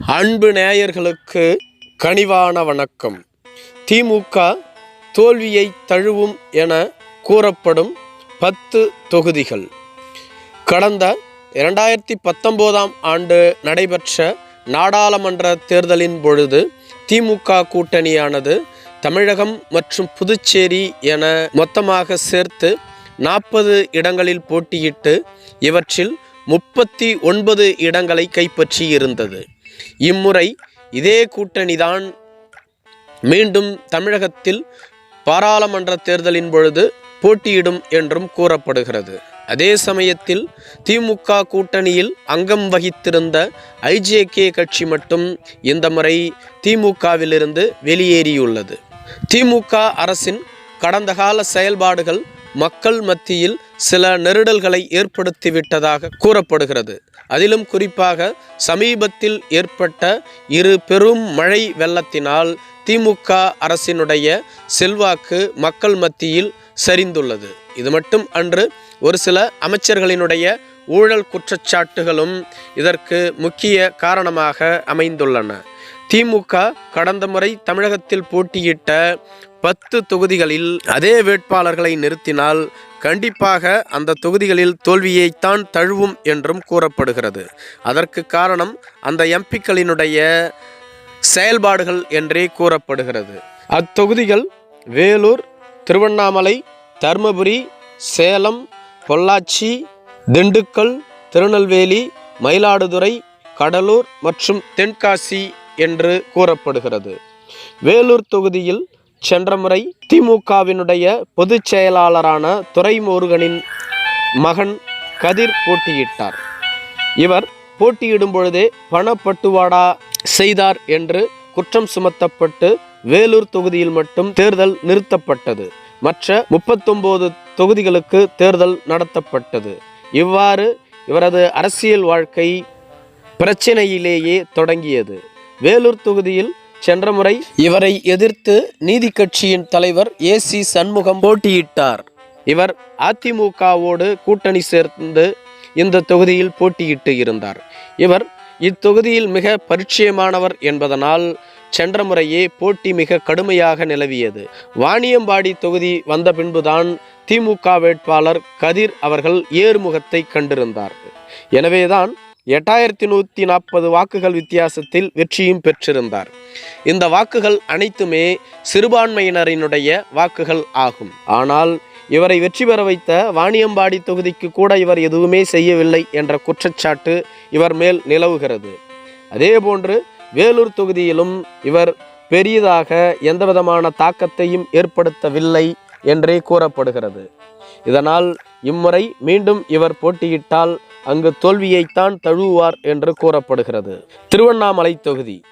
அன்பு நேயர்களுக்கு கனிவான வணக்கம். திமுக தோல்வியை தழுவும் என கூறப்படும் பத்து தொகுதிகள். கடந்த இரண்டாயிரத்தி பத்தொம்போதாம் ஆண்டு நடைபெற்ற நாடாளுமன்ற தேர்தலின் பொழுது திமுக கூட்டணியானது தமிழகம் மற்றும் புதுச்சேரி என மொத்தமாக சேர்த்து நாற்பது இடங்களில் போட்டியிட்டு இவற்றில் முப்பத்தி ஒன்பது இடங்களை கைப்பற்றி இருந்தது இம்முறை இதே கூட்டணிதான் மீண்டும் தமிழகத்தில் பாராளுமன்ற தேர்தலின் பொழுது போட்டியிடும் என்றும் கூறப்படுகிறது. அதே சமயத்தில் திமுக கூட்டணியில் அங்கம் வகித்திருந்த ஐஜேகே கட்சி மட்டும் இந்த முறை திமுகவிலிருந்து வெளியேறியுள்ளது. திமுக அரசின் கடந்த கால செயல்பாடுகள் மக்கள் மத்தியில் சில நெருடல்களை ஏற்படுத்திவிட்டதாக கூறப்படுகிறது. அதிலும் குறிப்பாக சமீபத்தில் ஏற்பட்ட இரு பெரும் மழை வெள்ளத்தினால் திமுக அரசினுடைய செல்வாக்கு மக்கள் மத்தியில் சரிந்துள்ளது. இது மட்டும் அன்று ஒரு சில அமைச்சர்களினுடைய ஊழல் குற்றச்சாட்டுகளும் இதற்கு முக்கிய காரணமாக அமைந்துள்ளன. திமுக கடந்த முறை தமிழகத்தில் போட்டியிட்ட பத்து தொகுதிகளில் அதே வேட்பாளர்களை நிறுத்தினால் கண்டிப்பாக அந்த தொகுதிகளில் தோல்வியைத்தான் தழுவும் என்றும் கூறப்படுகிறது. அதற்கு காரணம் அந்த எம்பிக்களினுடைய செயல்பாடுகள் என்றே கூறப்படுகிறது. அத்தொகுதிகள் வேலூர் திருவண்ணாமலை தருமபுரி சேலம் பொள்ளாச்சி திண்டுக்கல் திருநெல்வேலி மயிலாடுதுறை கடலூர் மற்றும் தென்காசி என்று கூறப்படுகிறது. வேலூர் தொகுதியில் சென்ற முறை திமுகவினுடைய பொதுச் செயலாளரான துரைமுருகனின் மகன் கதிர் போட்டியிட்டார். இவர் போட்டியிடும் பொழுதே பணப்பட்டுவாடா செய்தார் என்று குற்றம் சுமத்தப்பட்டு வேலூர் தொகுதியில் மட்டும் தேர்தல் நிறுத்தப்பட்டது. மற்ற முப்பத்தொம்போது தொகுதிகளுக்கு தேர்தல் நடத்தப்பட்டது. இவ்வாறு இவரது அரசியல் வாழ்க்கை பிரச்சினையிலேயே தொடங்கியது. வேலூர் தொகுதியில் சென்ற முறை இவரை எதிர்த்து நீதி கட்சியின் தலைவர் ஏ சி சண்முகம் போட்டியிட்டார். இவர் அதிமுகவோடு கூட்டணி சேர்ந்து இந்த தொகுதியில் போட்டியிட்டு இருந்தார். இவர் இத்தொகுதியில் மிக பரிச்சயமானவர் என்பதனால் சென்ற முறையே போட்டி மிக கடுமையாக நிலவியது. வாணியம்பாடி தொகுதி வந்த பின்புதான் திமுக வேட்பாளர் கதிர் அவர்கள் ஏறுமுகத்தை கண்டிருந்தார். எனவேதான் எட்டாயிரத்தி நூற்றி நாற்பது வாக்குகள் வித்தியாசத்தில் வெற்றியும் பெற்றிருந்தார். இந்த வாக்குகள் அனைத்துமே சிறுபான்மையினரினுடைய வாக்குகள் ஆகும். ஆனால் இவரை வெற்றி பெற வைத்த வாணியம்பாடி தொகுதிக்கு கூட இவர் எதுவுமே செய்யவில்லை என்ற குற்றச்சாட்டு இவர் மேல் நிலவுகிறது. அதேபோன்று வேலூர் தொகுதியிலும் இவர் பெரியதாக எந்தவிதமான தாக்கத்தையும் ஏற்படுத்தவில்லை என்றே கூறப்படுகிறது. இதனால் இம்முறை மீண்டும் இவர் போட்டியிட்டால் அங்கு தோல்வியைத்தான் தழுவுவார் என்று கூறப்படுகிறது. திருவண்ணாமலை தொகுதி.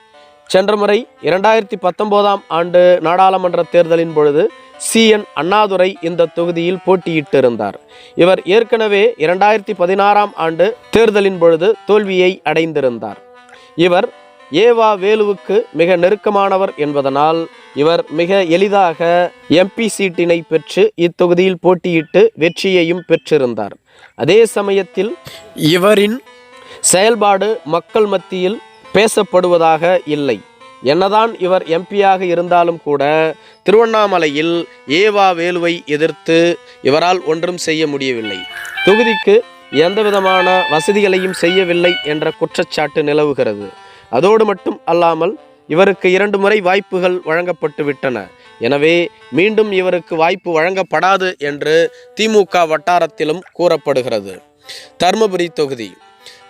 சென்ற முறை இரண்டாயிரத்தி பத்தொம்போதாம் ஆண்டு நாடாளுமன்ற தேர்தலின் பொழுது சி. என். அண்ணாதுரை இந்த தொகுதியில் போட்டியிட்டிருந்தார். இவர் ஏற்கனவே இரண்டாயிரத்தி பதினாறாம் ஆண்டு தேர்தலின் பொழுது தோல்வியை அடைந்திருந்தார். இவர் ஏவா வேலுவுக்கு மிக நெருக்கமானவர் என்பதனால் இவர் மிக எளிதாக எம்பி சீட்டினை பெற்று இத்தொகுதியில் போட்டியிட்டு வெற்றியையும் பெற்றிருந்தார். அதே சமயத்தில் இவரின் செயல்பாடு மக்கள் மத்தியில் பேசப்படுவதாக இல்லை. என்னதான் இவர் எம்பியாக இருந்தாலும் கூட திருவண்ணாமலையில் ஏவா வேலுவை எதிர்த்து இவரால் ஒன்றும் செய்ய முடியவில்லை. தொகுதிக்கு எந்தவிதமான வசதிகளையும் செய்யவில்லை என்ற குற்றச்சாட்டு நிலவுகிறது. அதோடு மட்டும் அல்லாமல் இவருக்கு இரண்டு முறை வாய்ப்புகள் வழங்கப்பட்டு விட்டன எனவே மீண்டும் இவருக்கு வாய்ப்பு வழங்கப்படாது என்று திமுக வட்டாரத்திலும் கூறப்படுகிறது. தர்மபுரி தொகுதி.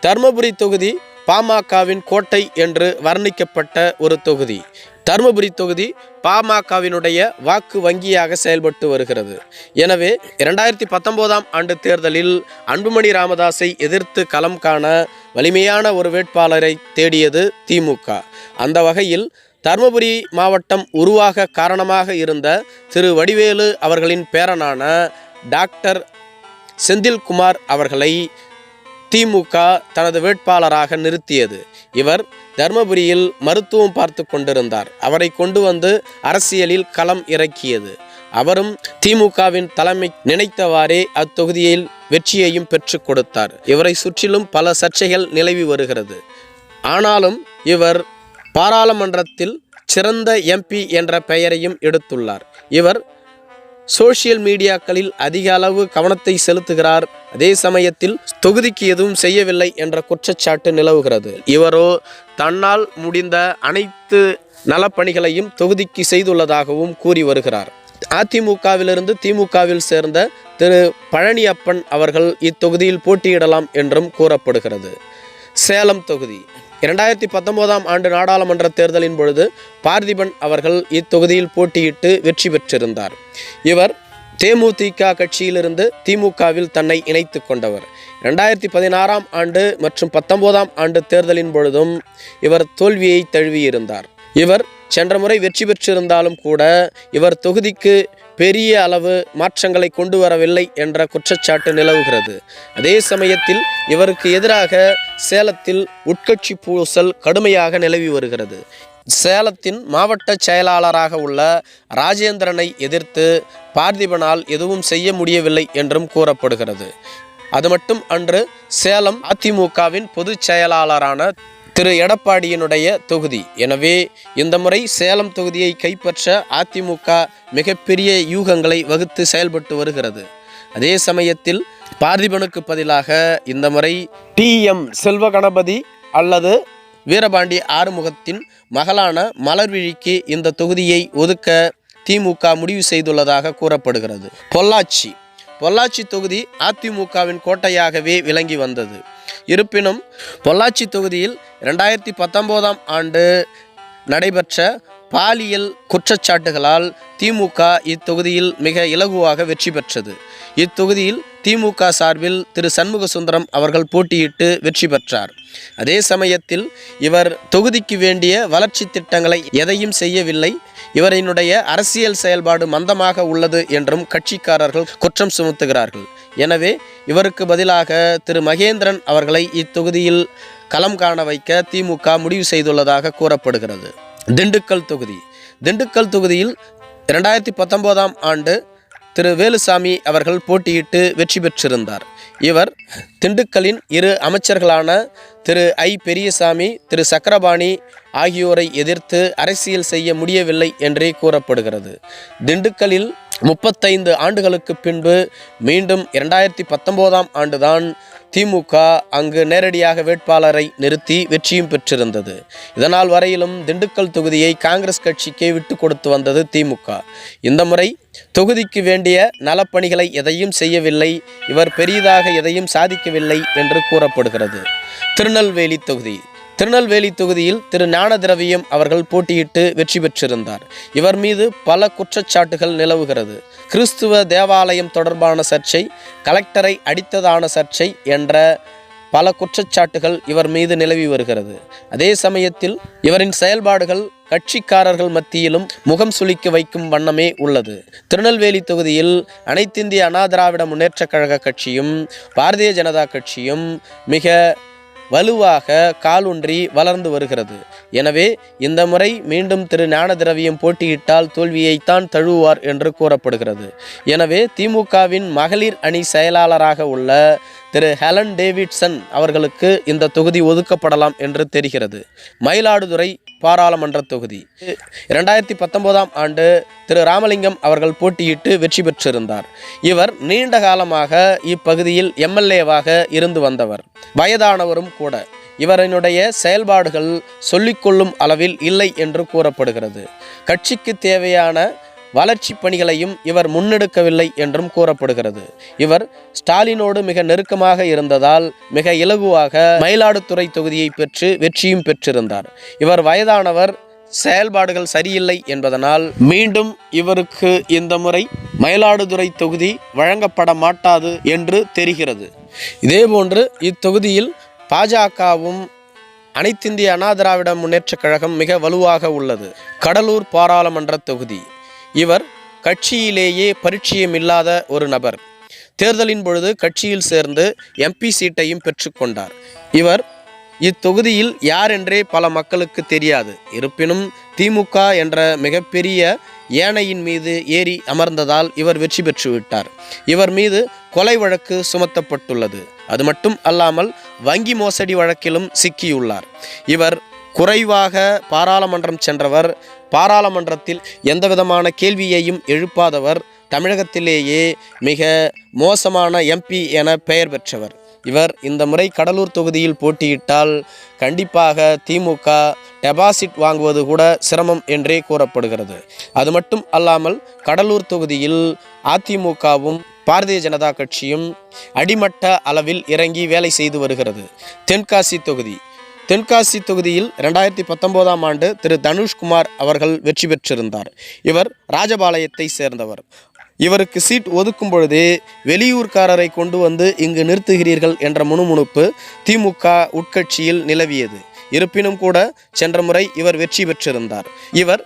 தர்மபுரி தொகுதி பாமகவின் கோட்டை என்று வர்ணிக்கப்பட்ட ஒரு தொகுதி. தருமபுரி தொகுதி பாமகவினுடைய வாக்கு வங்கியாக செயல்பட்டு வருகிறது. எனவே இரண்டாயிரத்தி பத்தொம்போதாம் ஆண்டு தேர்தலில் அன்புமணி ராமதாஸை எதிர்த்து களம் காண வலிமையான ஒரு வேட்பாளரை தேடியது திமுக. அந்த வகையில் தருமபுரி மாவட்டம் உருவாக காரணமாக இருந்த திரு வடிவேலு அவர்களின் பேரனான டாக்டர் செந்தில்குமார் அவர்களை திமுக தனது வேட்பாளராக நிறுத்தியது. இவர் தர்மபுரியில் மருத்துவம் பார்த்து கொண்டிருந்தார். அவரை கொண்டு வந்து அரசியலில் களம் இறக்கியது. அவரும் திமுகவின் தலைமை நினைத்தவாறே அத்தொகுதியில் வெற்றியையும் பெற்று கொடுத்தார். இவரை சுற்றிலும் பல சர்ச்சைகள் நிலவி வருகிறது. ஆனாலும் இவர் பாராளுமன்றத்தில் சிறந்த எம்பி என்ற பெயரையும் எடுத்துள்ளார். இவர் சோஷியல் மீடியாக்களில் அதிக அளவு கவனத்தை செலுத்துகிறார். அதே சமயத்தில் தொகுதிக்கு எதுவும் செய்யவில்லை என்ற குற்றச்சாட்டு நிலவுகிறது. இவரோ தன்னால் முடிந்த அனைத்து நலப்பணிகளையும் தொகுதிக்கு செய்துள்ளதாகவும் கூறி வருகிறார். அதிமுகவிலிருந்து திமுகவில் சேர்ந்த திரு பழனியப்பன் அவர்கள் இத்தொகுதியில் போட்டியிடலாம் என்றும் கூறப்படுகிறது. சேலம் தொகுதி. இரண்டாயிரத்தி பத்தொன்பதாம் ஆண்டு நாடாளுமன்ற தேர்தலின் பொழுது பார்த்திபன் அவர்கள் இத்தொகுதியில் போட்டியிட்டு வெற்றி பெற்றிருந்தார். இவர் தேமுதிக கட்சியிலிருந்து திமுகவில் தன்னை இணைத்து கொண்டவர். இரண்டாயிரத்தி பதினாறாம் ஆண்டு மற்றும் பத்தொன்பதாம் ஆண்டு தேர்தலின் பொழுதும் இவர் தோல்வியை தழுவியிருந்தார். இவர் சென்ற முறை வெற்றி பெற்றிருந்தாலும் கூட இவர் தொகுதிக்கு பெரிய அளவு மாற்றங்களை கொண்டு வரவில்லை என்ற குற்றச்சாட்டு நிலவுகிறது. அதே சமயத்தில் இவருக்கு எதிராக சேலத்தில் உட்கட்சி பூசல் கடுமையாக நிலவி வருகிறது. சேலத்தின் மாவட்ட செயலாளராக உள்ள ராஜேந்திரனை எதிர்த்து பார்த்திபனால் எதுவும் செய்ய முடியவில்லை என்றும் கூறப்படுகிறது. அது மட்டும் அன்று சேலம் அதிமுகவின் பொதுச் செயலாளரான திரு எடப்பாடியினுடைய தொகுதி. எனவே இந்த முறை சேலம் தொகுதியை கைப்பற்ற அதிமுக மிகப்பெரிய யூகங்களை வகுத்து செயல்பட்டு வருகிறது. அதே சமயத்தில் பார்த்திபனுக்கு பதிலாக இந்த முறை டி எம் செல்வகணபதி அல்லது வீரபாண்டி ஆறுமுகத்தின் மகளான மலர்விழிக்கு இந்த தொகுதியை ஒதுக்க திமுக முடிவு செய்துள்ளதாக கூறப்படுகிறது. பொள்ளாச்சி பொள்ளாச்சி தொகுதி அதிமுகவின் கோட்டையாகவே விளங்கி வந்தது. இருப்பினும் பொள்ளாச்சி தொகுதியில் ரெண்டாயிரத்தி பத்தொம்போதாம் ஆண்டு நடைபெற்ற பாலியல் குற்றச்சாட்டுகளால் திமுக இத்தொகுதியில் மிக இலகுவாக வெற்றி பெற்றது. இத்தொகுதியில் திமுக சார்பில் திரு சண்முக சுந்தரம் அவர்கள் போட்டியிட்டு வெற்றி பெற்றார். அதே சமயத்தில் இவர் தொகுதிக்கு வேண்டிய வளர்ச்சி திட்டங்களை எதையும் செய்யவில்லை. இவரினுடைய அரசியல் செயல்பாடு மந்தமாக உள்ளது என்றும் கட்சிக்காரர்கள் குற்றம் சுமத்துகிறார்கள். எனவே இவருக்கு பதிலாக திரு மகேந்திரன் அவர்களை இத்தொகுதியில் களம் காண வைக்க திமுக முடிவு செய்துள்ளதாக கூறப்படுகிறது. திண்டுக்கல் தொகுதி. திண்டுக்கல் தொகுதியில் இரண்டாயிரத்தி பத்தொம்போதாம் ஆண்டு திரு வேலுசாமி அவர்கள் போட்டியிட்டு வெற்றி பெற்றிருந்தார். இவர் திண்டுக்கலின் இரு அமைச்சர்களான திரு ஐ பெரியசாமி திரு சக்கரபாணி ஆகியோரை எதிர்த்து அரசியல் செய்ய முடியவில்லை என்றே கூறப்படுகிறது. திண்டுக்கலில் முப்பத்தைந்து ஆண்டுகளுக்கு பின்பு மீண்டும் இரண்டாயிரத்தி பத்தொம்போதாம் ஆண்டுதான் திமுக அங்கு நேரடியாக வேட்பாளரை நிறுத்தி வெற்றியும் பெற்றிருந்தது. இதனால் வரையிலும் திண்டுக்கல் தொகுதியை காங்கிரஸ் கட்சிக்கே விட்டு கொடுத்து வந்தது திமுக. இந்த முறை தொகுதிக்கு வேண்டிய நலப்பணிகளை எதையும் செய்யவில்லை இவர் பெரியதாக எதையும் சாதிக்கவில்லை என்று கூறப்படுகிறது. திருநெல்வேலி தொகுதி. திருநெல்வேலி தொகுதியில் திரு ஞான திரவியம் அவர்கள் போட்டியிட்டு வெற்றி பெற்றிருந்தார். இவர் மீது பல குற்றச்சாட்டுகள் நிலவுகிறது. கிறிஸ்துவ தேவாலயம் தொடர்பான சர்ச்சை கலெக்டரை அடித்ததான சர்ச்சை என்ற பல குற்றச்சாட்டுகள் இவர் மீது நிலவி வருகிறது. அதே சமயத்தில் இவரின் செயல்பாடுகள் கட்சிக்காரர்கள் மத்தியிலும் முகம் சுளிக்க வைக்கும் வண்ணமே உள்ளது. திருநெல்வேலி தொகுதியில் அனைத்திந்திய அண்ணா திராவிட முன்னேற்றக் கழக கட்சியும் பாரதிய ஜனதா கட்சியும் மிக வலுவாக காலூன்றி வளர்ந்து வருகிறது. எனவே இந்த முறை மீண்டும் திரு ஞான திரவியம் போட்டியிட்டால் தோல்வியைத்தான் தழுவுவார் என்று கூறப்படுகிறது. எனவே திமுகவின் மகளிர் அணி செயலாளராக உள்ள திரு ஹெலன் டேவிட்சன் அவர்களுக்கு இந்த தொகுதி ஒதுக்கப்படலாம் என்று தெரிகிறது. மயிலாடுதுறை பாராளுமன்ற தொகுதி. இரண்டாயிரத்தி பத்தொன்பதாம் ஆண்டு திரு ராமலிங்கம் அவர்கள் போட்டியிட்டு வெற்றி பெற்றிருந்தார். இவர் நீண்ட காலமாக இப்பகுதியில் எம்எல்ஏவாக இருந்து வந்தவர். வயதானவரும் கூட. இவரினுடைய செயல்பாடுகள் சொல்லிக்கொள்ளும் அளவில் இல்லை என்று கூறப்படுகிறது. கட்சிக்கு தேவையான வளர்ச்சி பணிகளையும் இவர் முன்னெடுக்கவில்லை என்றும் கூறப்படுகிறது. இவர் ஸ்டாலினோடு மிக நெருக்கமாக இருந்ததால் மிக இலகுவாக மயிலாடுதுறை தொகுதியை பெற்று வெற்றியும் பெற்றிருந்தார். இவர் வயதானவர் செயல்பாடுகள் சரியில்லை என்பதனால் மீண்டும் இவருக்கு இந்த முறை மயிலாடுதுறை தொகுதி வழங்கப்பட மாட்டாது என்று தெரிகிறது. இதேபோன்று இத்தொகுதியில் பாஜகவும் அனைத்திந்திய அண்ணா திராவிட முன்னேற்றக் கழகம் மிக வலுவாக உள்ளது. கடலூர் பாராளுமன்ற தொகுதி. இவர் கட்சியிலேயே பரிச்சயம் இல்லாத ஒரு நபர். தேர்தலின் பொழுது கட்சியில் சேர்ந்து எம்பி சீட்டையும் பெற்றுக்கொண்டார் இவர் இத்தொகுதியில் யார் என்றே பல மக்களுக்கு தெரியாது. இருப்பினும் திமுக என்ற மிகப்பெரிய ஏனையின் மீது ஏறி அமர்ந்ததால் இவர் வெற்றி பெற்றுவிட்டார் இவர் மீது கொலை வழக்கு சுமத்தப்பட்டுள்ளது. அது மட்டும் அல்லாமல் வங்கி மோசடி வழக்கிலும் சிக்கியுள்ளார். இவர் குறைவாக பாராளுமன்றம் சென்றவர் பாராளுமன்றத்தில் எந்தவிதமான கேள்வியையும் எழுப்பாதவர் தமிழகத்திலேயே மிக மோசமான எம்பி என பெயர் பெற்றவர். இவர் இந்த முறை கடலூர் தொகுதியில் போட்டியிட்டால் கண்டிப்பாக திமுக டெபாசிட் வாங்குவது கூட சிரமம் என்றே கூறப்படுகிறது. அது மட்டும் அல்லாமல் கடலூர் தொகுதியில் அதிமுகவும் பாரதிய ஜனதா கட்சியும் அடிமட்ட அளவில் இறங்கி வேலை செய்து வருகிறது. தென்காசி தொகுதி தென்காசி தொகுதியில் ரெண்டாயிரத்தி பத்தொன்பதாம் ஆண்டு திரு தனுஷ்குமார் அவர்கள் வெற்றி பெற்றிருந்தார். இவர் ராஜபாளையத்தை சேர்ந்தவர். இவருக்கு சீட் ஒதுக்கும் பொழுதே வெளியூர்காரரை கொண்டு வந்து இங்கு நிறுத்துகிறீர்கள் என்ற முணுமுணுப்பு திமுக உட்கட்சியில் நிலவியது. இருப்பினும் கூட சென்ற முறை இவர் வெற்றி பெற்றிருந்தார். இவர்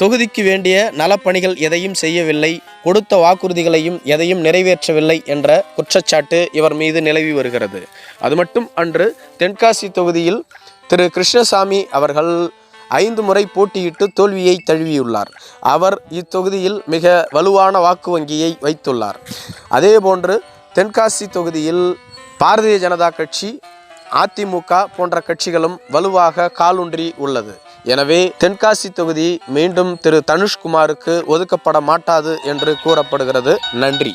தொகுதிக்கு வேண்டிய நலப்பணிகள் எதையும் செய்யவில்லை கொடுத்த வாக்குறுதிகளையும் எதையும் நிறைவேற்றவில்லை என்ற குற்றச்சாட்டு இவர் மீது நிலவி வருகிறது. அது மட்டும் அன்று தென்காசி தொகுதியில் திரு கிருஷ்ணசாமி அவர்கள் ஐந்து முறை போட்டியிட்டு தோல்வியை தழுவியுள்ளார். அவர் இத்தொகுதியில் மிக வலுவான வாக்கு வங்கியை வைத்துள்ளார். அதேபோன்று தென்காசி தொகுதியில் பாரதிய ஜனதா கட்சி அதிமுக போன்ற கட்சிகளும் வலுவாக காலூன்றி உள்ளது. எனவே தென்காசி தொகுதி மீண்டும் திரு தனுஷ்குமாருக்கு ஒதுக்கப்பட மாட்டாது என்று கூறப்படுகிறது. நன்றி.